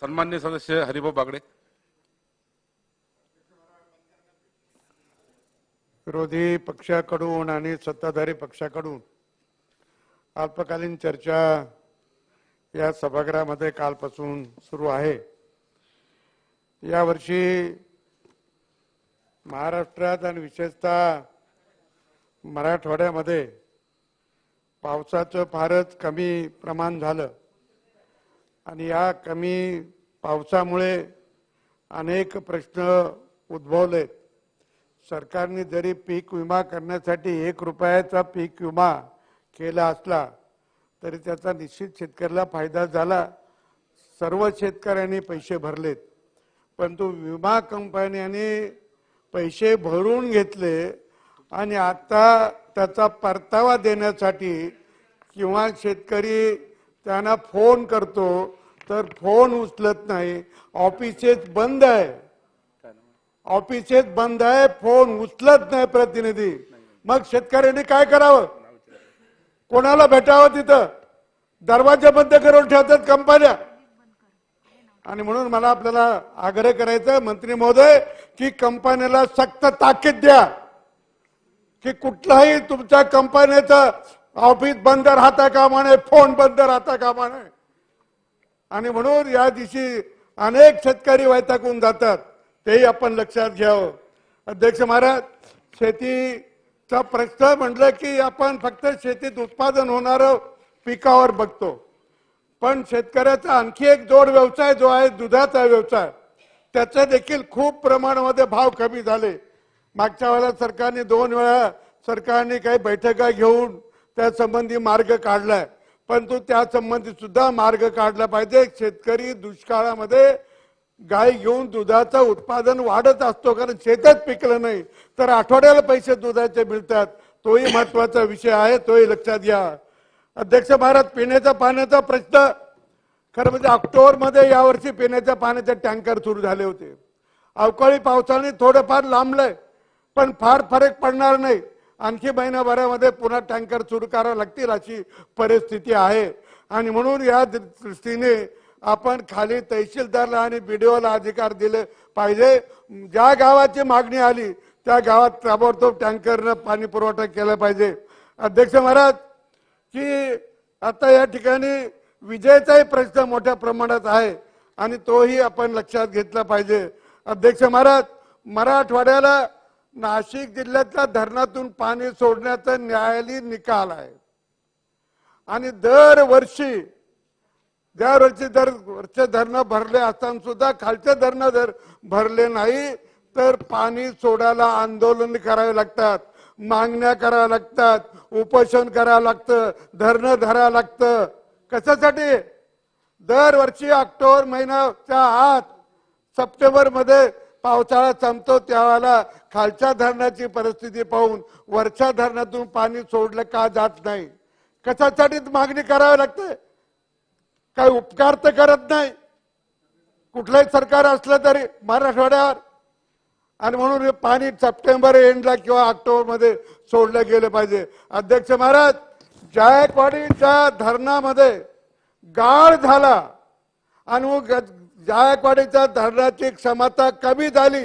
सन्मान्य सदस्य हरिभाऊ बागडे. विरोधी पक्षाकडून आणि सत्ताधारी पक्षाकडून अल्पकालीन चर्चा या सभागृहामध्ये कालपासून सुरू आहे. यावर्षी महाराष्ट्रात आणि विशेषतः मराठवाड्यामध्ये पावसाचं फारच कमी प्रमाण झालं. आणि या कमी पावसामुळे अनेक प्रश्न उद्भवले सरकारने जरी पीक विमा करण्यासाठी एक रुपयाचा पीक विमा केला असला तरी त्याचा निश्चित शेतकऱ्याला फायदा झाला. सर्व शेतकऱ्यांनी पैसे भरलेत. परंतु विमा कंपन्यांनी पैसे भरून घेतले आणि आता त्याचा परतावा देण्यासाठी किंवा शेतकरी त्यांना फोन करतो तर फोन उचलत नाही. ऑफिसेस बंद आहे. ऑफिसेस बंद आहे फोन उचलत नाही प्रतिनिधी. मग शेतकऱ्यांनी काय करावं? कोणाला भेटावं तिथं? दरवाजा बंद करून ठेवतात कंपन्या. आणि म्हणून मला आपल्याला आग्रह करायचा आहे, मंत्री महोदय की कंपन्याला सक्त ताकीद द्या. की कुठलाही तुमच्या कंपन्याचं ऑफिस बंद राहता कामा नये फोन बंद राहता कामा नये. आणि म्हणून या दिवशी अनेक शेतकरी वैतागून जातात. तेही आपण लक्षात घ्यावं. अध्यक्ष महाराज शेतीचा प्रश्न म्हटलं की आपण फक्त शेतीत उत्पादन होणारं पिकावर बघतो. पण शेतकऱ्याचा आणखी एक जोड व्यवसाय जो आहे दुधाचा व्यवसाय त्याचे देखील खूप प्रमाणामध्ये भाव कमी झाले. मागच्या वेळेला सरकारने दोन वेळा सरकारने काही बैठका घेऊन त्या संबंधी मार्ग काढलाय. परंतु त्या संबंधित सुद्धा मार्ग काढला पाहिजे. शेतकरी दुष्काळामध्ये गाय घेऊन दुधाचं उत्पादन वाढत असतो कारण शेतात पिकलं नाही. तर आठवड्याला पैसे दुधाचे मिळतात. तोही महत्त्वाचा विषय आहे तोही लक्षात घ्या. अध्यक्ष महाराज पिण्याच्या पाण्याचा प्रश्न. खरं म्हणजे ऑक्टोबरमध्ये यावर्षी पिण्याच्या पाण्याचे टँकर सुरू झाले होते. अवकाळी पावसाने थोडंफार लांबलंय पण फार फरक पडणार नाही. आणखी महिनाभरामध्ये पुन्हा टँकर सुरू करावे लागतील अशी परिस्थिती आहे. आणि म्हणून या दृष्टीने आपण खाली तहसीलदारला आणि बीडीओला अधिकार दिले पाहिजे. ज्या गावाची मागणी आली त्या गावात ताबडतोब टँकरनं पाणी पुरवठा केला पाहिजे. अध्यक्ष महाराज की आता या ठिकाणी विजेचाही प्रश्न मोठ्या प्रमाणात आहे आणि तोही आपण लक्षात घेतला पाहिजे. अध्यक्ष महाराज मराठवाड्याला नाशिक जिल्ह्यातल्या धरणातून पाणी सोडण्याचा न्यायालयीन निकाल आहे. आणि दरवर्षी दरवर्षी दर वरचे धरणं भरले असताना सुद्धा खालचे धरणं जर भरले नाही तर पाणी सोडायला आंदोलन करावे लागतात मागण्या कराव्या लागतात उपोषण करावं लागतं धरणं धरावं लागतं. कशासाठी? दरवर्षी ऑक्टोबर महिन्याच्या आत सप्टेंबरमध्ये पावसाळा संपतो त्यावेळेला खालच्या धरणाची परिस्थिती पाहून वरच्या धरणातून पाणी सोडलं का जात नाही. कशासाठी मागणी करावी लागते? काही उपकार तर करत नाही. कुठलंही सरकार असलं तरी मराठवाड्यावर. आणि म्हणून हे पाणी सप्टेंबर एंडला किंवा ऑक्टोबरमध्ये सोडलं गेलं पाहिजे. अध्यक्ष महाराज जायकवाडीच्या धरणामध्ये गाळ झाला. आणि मग जायकवाडीच्या धरणाची क्षमता कमी झाली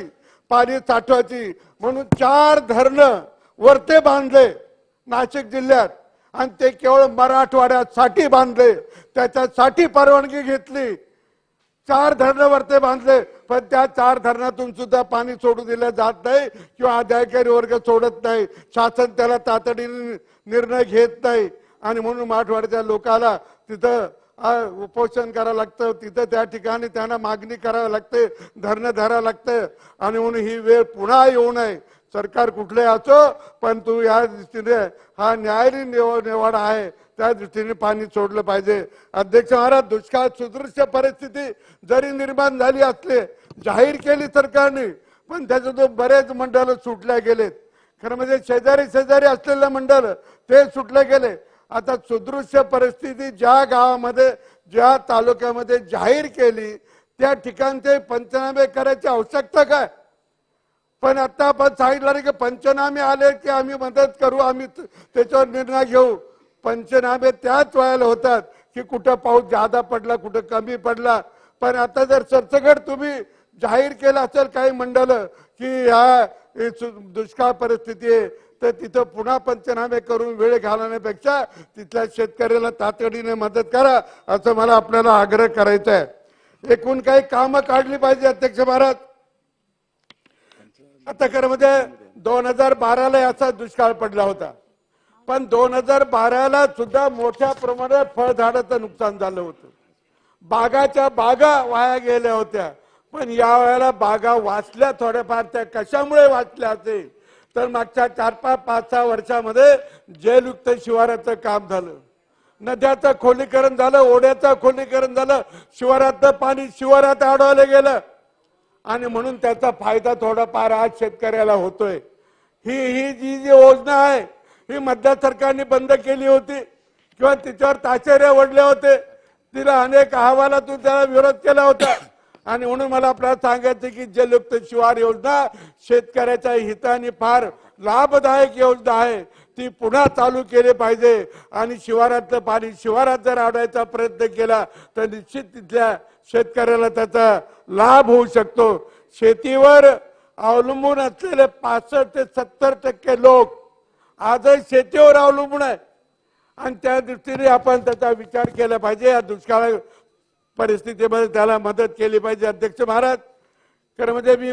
पाणी साठवायची. म्हणून चार धरणं वरते बांधले नाशिक जिल्ह्यात. आणि ते केवळ मराठवाड्यासाठी बांधले. त्याच्यासाठी परवानगी घेतली. चार धरणं वरते बांधले. पण त्या चार धरणातून सुद्धा पाणी सोडू दिलं जात नाही किंवा अधिकारी वर्ग सोडत नाही. शासन त्याला तातडीने निर्णय घेत नाही. आणि म्हणून मराठवाड्याच्या लोकाला तिथं उपोषण करावं लागतं. तिथं त्या ठिकाणी त्यांना मागणी करावी लागते. धरणं धरावं लागतं. आणि म्हणून ही वेळ पुन्हा येऊ नये. सरकार कुठले असो पण तू या दृष्टीने हा न्यायालयीन निवड निवाडा आहे. त्या दृष्टीने पाणी सोडलं पाहिजे. अध्यक्ष महाराज दुष्काळ सुदृश्य परिस्थिती जरी निर्माण झाली असली जाहीर केली सरकारने पण त्याच्यातून बरेच मंडळ सुटल्या गेलेत. खरं म्हणजे शेजारी शेजारी असलेले मंडळ ते सुटले गेले. आता सुदृश्य परिस्थिती ज्या गावामध्ये ज्या तालुक्यामध्ये जाहीर केली त्या ठिकाणचे पंचनामे करायची आवश्यकता काय? पण आता आपण सांगितलं की पंचनामे आले की आम्ही मदत करू आम्ही त्याच्यावर निर्णय घेऊ. पंचनामे त्याच वेळेला होतात की कुठं पाऊस जादा पडला कुठं कमी पडला. पण आता जर सरसगड तुम्ही जाहीर केलं असेल काही मंडळ की ह्या सु- दुष्काळ परिस्थिती आहे तर तिथं पुन्हा पंचनामे करून वेळ घालवण्यापेक्षा तिथल्या शेतकऱ्याला तातडीने मदत करा असं मला आपल्याला आग्रह करायचा आहे एकूण काही कामं काढली पाहिजे अध्यक्ष महाराज. आता खरं म्हणजे दोन हजार बाराला याचा दुष्काळ पडला होता. पण दोन हजार बाराला सुद्धा मोठ्या प्रमाणात फळझाडाचं नुकसान झालं होतं. बागाच्या बागा वाया गेल्या होत्या. पण या वेळेला बागा वाचल्या थोड्याफार त्या कशामुळे वाचल्या असेल? तर मागच्या चार पाच पाच सहा वर्षामध्ये जलयुक्त शिवाराचं काम झालं. नद्याचं खोलीकरण झालं ओढ्याचं खोलीकरण झालं शिवारातलं पाणी शिवारात अडवलं गेलं. आणि म्हणून त्याचा फायदा थोडाफार आज शेतकऱ्याला होतोय. ही ही जी जी योजना आहे ही मध्य सरकारने बंद केली होती. किंवा तिच्यावर ताशेरे ओढले होते. तिला अनेक अहवालातून त्याला विरोध केला होता. आणि म्हणून मला आपल्याला सांगायचं की जलयुक्त शिवार योजना शेतकऱ्याच्या हिताने फार लाभदायक योजना आहे. ती पुन्हा चालू केली पाहिजे. आणि शिवारातलं पाणी शिवारात जर आणायचा प्रयत्न केला तर निश्चित तिथल्या शेतकऱ्याला त्याचा लाभ होऊ शकतो. शेतीवर अवलंबून असलेले पासष्ट ते सत्तर टक्के लोक आजही शेतीवर अवलंबून आहे. आणि त्या दृष्टीने आपण त्याचा विचार केला पाहिजे. या दुष्काळा परिस्थितीमध्ये त्याला मदत केली पाहिजे अध्यक्ष महाराज. खरं म्हणजे मी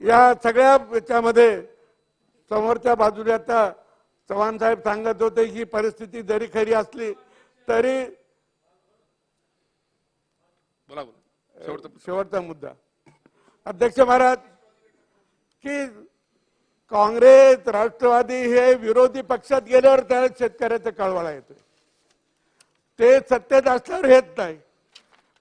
या सगळ्या याच्यामध्ये समोरच्या बाजूने आता चव्हाण साहेब सांगत होते की परिस्थिती जरी खरी असली तरी शेवटचं मुद्दा. अध्यक्ष महाराज की काँग्रेस राष्ट्रवादी हे विरोधी पक्षात गेल्यावर त्याला शेतकऱ्याचा कळवळा येतोय. ते सत्तेत असल्यावर येत नाही.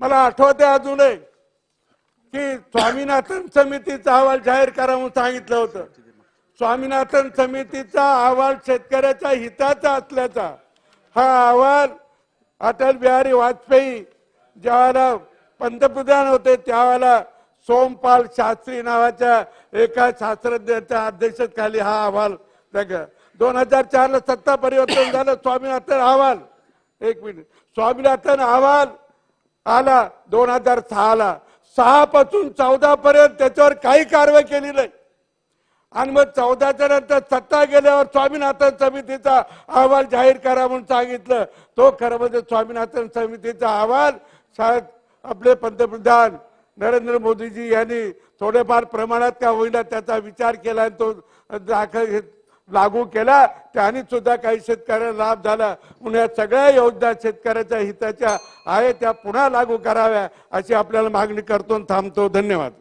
मला आठवते अजूनही की स्वामीनाथन समितीचा अहवाल जाहीर करा म्हणून सांगितलं होतं. स्वामीनाथन समितीचा अहवाल शेतकऱ्याच्या हिताचा असल्याचा हा अहवाल अटल बिहारी वाजपेयी ज्यावेळेला पंतप्रधान होते त्यावेळेला सोमपाल शास्त्री नावाच्या एका शास्त्रज्ञाच्या अध्यक्षतेखाली हा अहवाल दोन हजार चार ला सत्ता परिवर्तन झालं स्वामीनाथन अहवाल एक मिनिट. स्वामीनाथन अहवाल आला दोन हजार सहाला. सहा पासून चौदा पर्यंत त्याच्यावर काही कारवाई केली नाही. आणि मग चौदाच्या नंतर सत्ता गेल्यावर स्वामीनाथन समितीचा अहवाल जाहीर करा म्हणून सांगितलं. तो खरं म्हणजे स्वामीनाथन समितीचा अहवाल शायद आपले पंतप्रधान नरेंद्र मोदीजी यांनी थोडेफार प्रमाणात का होईना त्याचा विचार केला आणि तो दाखल लागू केला त्याने सुद्धा काही शेतकऱ्यांना लाभ झाला. म्हणून या सगळ्या योजना शेतकऱ्याच्या हिताच्या आहे त्या पुन्हा लागू कराव्या अशी आपल्याला मागणी करतो थांबतो. धन्यवाद.